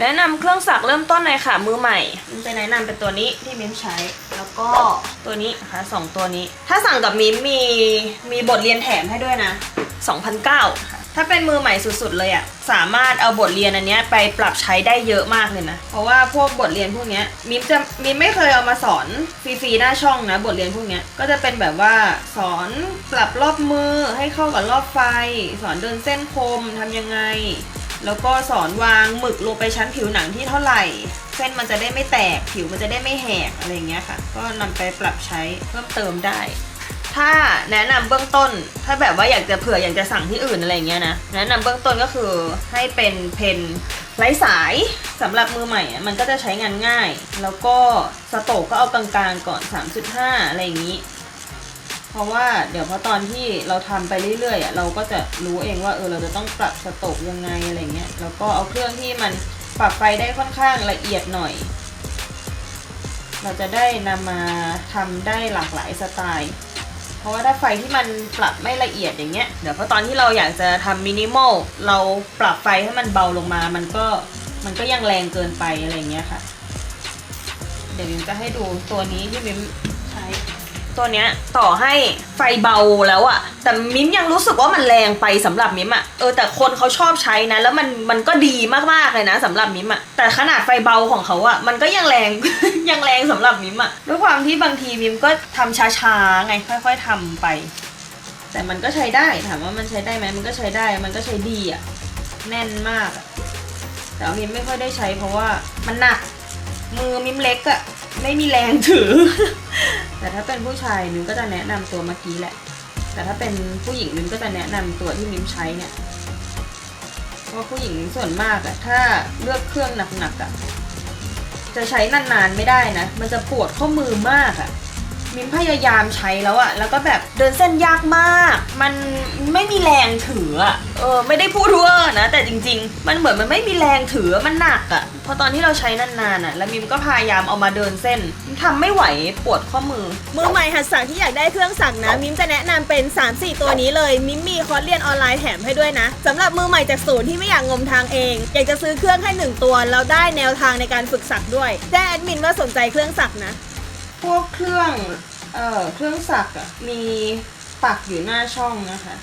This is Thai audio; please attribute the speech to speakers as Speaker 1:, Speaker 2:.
Speaker 1: แนะนำเครื่องสักเริ่มต้นเลยค่ะ มือใหม่มิมจะแนะนำเป็นตัวนี้ที่มิมใช้ แล้วก็ตัวนี้นะคะสองตัวนี้ ถ้าสั่งกับมิมมีมีบทเรียนแถมให้ด้วยนะ2,009ค่ะถ้าเป็นมือใหม่สุดๆเลยอะ่ะสามารถเอาบทเรียนอันเนี้ยไปปรับใช้ได้เยอะมากเลยนะ เพราะว่าพวกบทเรียนพวกเนี้ยมิมจะมิมไม่เคยเอามาสอนฟรีๆหน้าช่องนะบทเรียนพวกเนี้ยก็จะเป็นแบบว่าสอนปรับรอบมือให้เข้ากับรอบไฟ สอนเดินเส้นคมทำยังไง แล้วก็สอนวางหมึกลงไปชั้นผิวหนังที่เท่าไหร่ เส้นมันจะได้ไม่แตกผิวมันจะได้ไม่แหกอะไรเงี้ยค่ะ ก็นำไปปรับใช้เพิ่มเติมได้ ถ้าแนะนำเบื้องต้น ถ้าแบบว่าอยากจะเผื่ออยากจะสั่งที่อื่นอะไรเงี้ยนะแนะนำเบื้องต้นก็คือให้เป็นเพนไร้สายสำหรับมือใหม่ มันก็จะใช้งานง่าย แล้วก็สโตกก็เอากลางๆก่อน 3.5 อะไรอย่างนี้ ราะว่าเดี๋ยวพอตอนที่เราทำไปเรื่อยๆอะเราก็จะรู้เองว่าเออเราจะต้องปรับสโตกยังไงอะไรเงี้ยแล้วก็เอาเครื่องที่มันปรับไฟได้ค่อนข้างละเอียดหน่อย เราจะได้นำมาทำได้หลากหลายสไตล์ เพราะว่าถ้าไฟที่มันปรับไม่ละเอียดอย่างเงี้ยเดี๋ยวพอตอนที่เราอยากจะทำมินิมอลเราปรับไฟให้มันเบาลงมา มันก็มันก็ยังแรงเกินไปอะไรเงี้ยค่ะ เดี๋ยวมิมจะให้ดูตัวนี้ที่มิมใช้ ตัวเนี้ยต่อให้ไฟเบาแล้วอะแต่มิมยังรู้สึกว่ามันแรงไปสำหรับมิมอะเออแต่คนเขาชอบใช้นะ แล้วมันมันก็ดีมากๆเลยนะสำหรับมิมอะแต่ขนาดไฟเบาของเขาอะมันก็ยังแรงยังแรงสำหรับมิมอะด้วยความที่บางทีมิมก็ทำช้าๆไงค่อย ๆทำไป แต่มันก็ใช้ได้ถามว่ามันใช้ได้ไหมมันก็ใช้ได้มันก็ใช้ดีอะแน่นมากอะแต่มิมไม่ค่อยได้ใช้เพราะว่ามันหนักมือมิมเล็กอะ ไม่มีแรงถือ แต่ถ้าเป็นผู้ชายนึงก็จะแนะนำตัวเมื่อกี้แหละ แต่ถ้าเป็นผู้หญิงนึงก็จะแนะนำตัวที่มิ้มใช้เนี่ยเพราะผู้หญิงส่วนมากอะถ้าเลือกเครื่องหนักๆอะจะใช้นานๆไม่ได้นะ มันจะปวดข้อมือมากอะ มิมพยายามใช้แล้วอะแล้วก็แบบเดินเส้นยากมาก มันไม่มีแรงถืออะเออไม่ได้พูดเวอร์นะ แต่จริง ๆ มันเหมือนมันไม่มีแรงถือมันหนักอะพอตอนที่เราใช้นานๆอะแล้วมิมก็พยายามเอามาเดินเส้นทำไม่ไหวปวดข้อมือ
Speaker 2: มือใหม่หัดสักที่อยากได้เครื่องสักนะ มิมจะแนะนำเป็น 3-4 ตัวนี้เลย มิมมีคอร์สเรียนออนไลน์แถมให้ด้วยนะสำหรับมือใหม่จากศูนย์ที่ไม่อยากงมทางเอง อยากจะซื้อเครื่องให้หนึ่งตัวแล้วได้แนวทางในการฝึกสักด้วยแจ้งแอดมินว่าสนใจเครื่องสักนะ
Speaker 1: พวกเครื่อง เอ่อ เครื่องสักอะมีปักอยู่หน้าช่องนะคะ